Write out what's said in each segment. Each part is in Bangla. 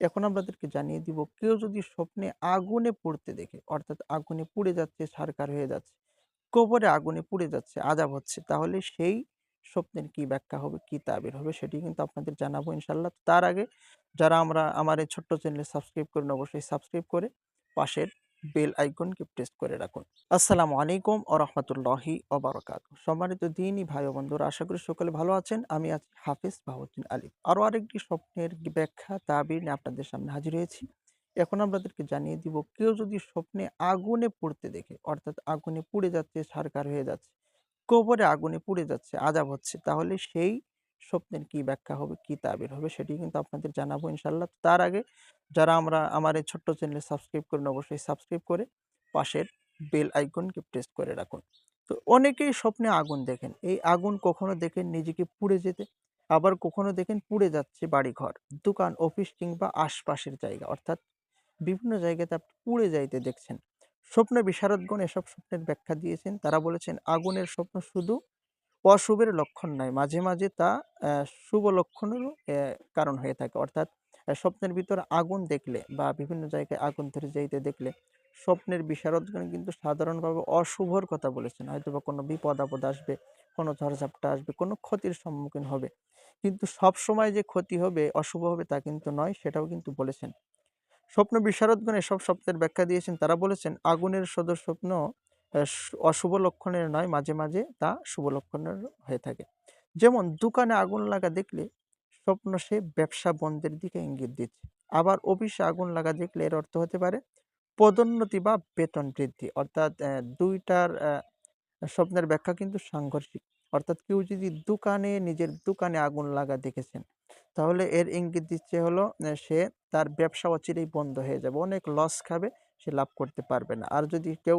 এখন আপনাদেরকে জানিয়ে দিব, কেউ যদি স্বপ্নে আগুনে পড়তে দেখে, অর্থাৎ আগুনে পুড়ে যাচ্ছে সারকার হয়ে যাচ্ছে কবরে আগুনে পুড়ে যাচ্ছে, আজাব হচ্ছে, তাহলে সেই স্বপ্নের কি ব্যাখ্যা হবে, কি তাবির হবে, সেটি কিন্তু আপনাদের জানাব ইনশাল্লাহ। তার আগে যারা আমরা, আমার এই ছোট্ট চ্যানেলে সাবস্ক্রাইব করেন, অবশ্যই সাবস্ক্রাইব করে পাশের বেল আইকনকে প্রেস করে রাখুন। আসসালামু আলাইকুম ও রহমতুল্লাহি ওবরাকাত সম্মানিত দিনই ভাই বন্ধুরা, আশা করি সকলে ভালো আছেন। আমি আছি হাফিজ বাহুদ্দিন আলিফ আরও আরেকটি স্বপ্নের ব্যাখ্যা, তাবির নিয়ে আপনাদের সামনে হাজির হয়েছি। এখন আপনাদেরকে জানিয়ে দিব, কেউ যদি স্বপ্নে আগুনে পুড়তে দেখে, অর্থাৎ আগুনে পুড়ে যাচ্ছে ছারখার হয়ে যাচ্ছে, কবরে আগুনে পুড়ে যাচ্ছে, আজাব হচ্ছে, তাহলে সেই স্বপ্নের কি ব্যাখ্যা হবে, কি তাবির হবে সেটি কিন্তু আপনাদের জানাব ইনশাল্লাহ। তার আগে যারা আমরা, আমার এই ছোট্ট চ্যানেলে সাবস্ক্রাইব করেন অবশ্যই সাবস্ক্রাইব করে পাশের বেল আইকনকে প্রেস করে রাখুন। তো অনেকেই স্বপ্নে আগুন দেখেন। এই আগুন কখনো দেখেন নিজেকে পুড়ে যেতে, আবার কখনো দেখেন পুড়ে যাচ্ছে বাড়িঘর, দোকান, অফিস কিংবা আশপাশের জায়গা। অর্থাৎ বিভিন্ন জায়গাতে আপনি পুড়ে যাইতে দেখছেন। স্বপ্ন বিশারদগণ এসব স্বপ্নের ব্যাখ্যা দিয়েছেন। তারা বলেছেন, আগুনের স্বপ্ন শুধু অশুভের লক্ষণ নয়। মাঝে মাঝে তা শুভ লক্ষণেরও কারণ হয়ে থাকে। অর্থাৎ স্বপ্নের ভিতর আগুন দেখলে বা বিভিন্ন জায়গায় আগুন ধরে যাইতে দেখলে স্বপ্নের বিশারদগণ কিন্তু সাধারণভাবে অশুভর কথা বলেছেন। হয়তো বা কোনো বিপদ, আপদ আসবে, কোনো ঝড়ঝাপটা আসবে, কোনো ক্ষতির সম্মুখীন হবে। কিন্তু সব সময় যে ক্ষতি হবে, অশুভ হবে তা কিন্তু নয়, সেটাও কিন্তু বলেছেন। স্বপ্ন বিশারদগণ এসব স্বপ্নের ব্যাখ্যা দিয়েছেন। তারা বলেছেন, আগুনের সদর স্বপ্ন অশুভ লক্ষণের নয়, মাঝে মাঝে তা শুভ লক্ষণের হয়ে থাকে। যেমন দোকানে আগুন লাগা দেখলে স্বপ্ন সে ব্যবসা বন্ধের দিকে ইঙ্গিত দিচ্ছে। আবার অফিসে আগুন লাগা দেখলে এর অর্থ হতে পারে পদোন্নতি বা বেতন বৃদ্ধি। অর্থাৎ দুইটার স্বপ্নের ব্যাখ্যা কিন্তু সাংঘর্ষিক। অর্থাৎ কেউ যদি দোকানে, নিজের দোকানে আগুন লাগা দেখেছেন, তাহলে এর ইঙ্গিত দিচ্ছে হলো সে তার ব্যবসা অচিরেই বন্ধ হয়ে যাবে। অনেক লস খাবে, সে লাভ করতে পারবে না। আর যদি কেউ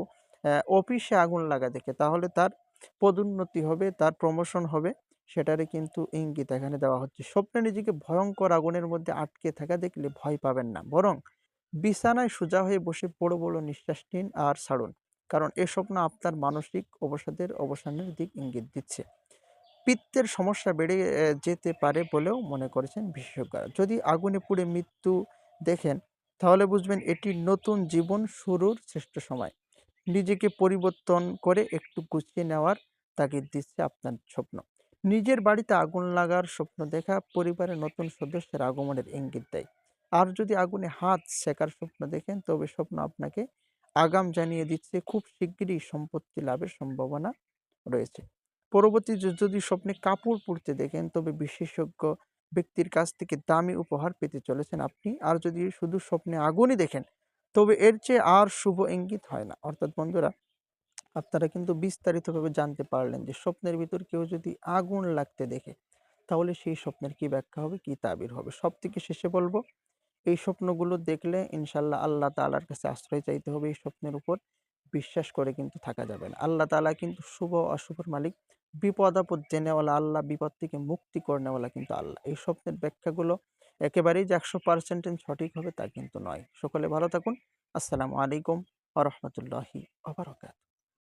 অফিসে আগুন লাগা দেখে তাহলে তার পদোন্নতি হবে, তার প্রমোশন হবে, সেটারই কিন্তু ইঙ্গিত এখানে দেওয়া হচ্ছে। স্বপ্নে নিজেকে ভয়ঙ্কর আগুনের মধ্যে আটকে থাকা দেখলে ভয় পাবেন না। বরং বিছানায় সোজা হয়ে বসে বড় বড় নিঃশ্বাস নিন আর ছাড়ুন। কারণ এ স্বপ্ন আপনার মানসিক অবসাদের অবসানের দিক ইঙ্গিত দিচ্ছে। পিত্তের সমস্যা বেড়ে যেতে পারে বলেও মনে করেছেন বিশেষজ্ঞরা। যদি আগুনে পুড়ে মৃত্যু দেখেন, তাহলে বুঝবেন এটি নতুন জীবন শুরুর শ্রেষ্ঠ সময়। নিজেকে পরিবর্তন করে একটু গুছিয়ে নেওয়ার তাগিদ দিচ্ছে আপনার স্বপ্ন। নিজের বাড়িতে আগুন লাগার স্বপ্ন দেখা পরিবারের নতুন সদস্যের আগমনের ইঙ্গিত দেয়। আর যদি আগুনে হাত শেখার স্বপ্ন দেখেন, তবে স্বপ্ন আপনাকে আগাম জানিয়ে দিচ্ছে, খুব শিগগিরই সম্পত্তি লাভের সম্ভাবনা রয়েছে। পরবর্তী যদি স্বপ্নে কাপড় পরতে দেখেন, তবে বিশেষজ্ঞ ব্যক্তির কাছ থেকে দামি উপহার পেতে চলেছেন আপনি। আর যদি শুধু স্বপ্নে আগুনই দেখেন তবে এর চেয়ে আর শুভ ইঙ্গিত হয় না। অর্থাৎ বন্ধুরা, আপনারা কিন্তু বিস্তারিতভাবে জানতে পারলেন যে স্বপ্নের ভিতর কেউ যদি আগুন লাগতে দেখে, তাহলে সেই স্বপ্নের কি ব্যাখ্যা হবে, কি তাবির হবে? সব থেকে শেষে বলব, এই স্বপ্নগুলো দেখলে ইনশাল্লাহ আল্লাহ তালার কাছে আশ্রয় চাইতে হবে এই স্বপ্নের উপর। বিশ্বাস করে কিন্তু থাকা যাবে না। আল্লাহ তাআলা কিন্তু শুভ অশুভর মালিক। বিপদ আপদ জেনেওয়ালা আল্লাহ বিপদ থেকে মুক্তি করেনেওয়ালা কিন্তু আল্লাহ। এই স্বপ্নের ব্যাখ্যাগুলো একেবারেই যে একশো পার্সেন্টেজ সঠিক হবে তা কিন্তু নয়। সকলে ভালো থাকুন। আসসালামু আলাইকুম আ রহমতুল্লাহি আবরকাত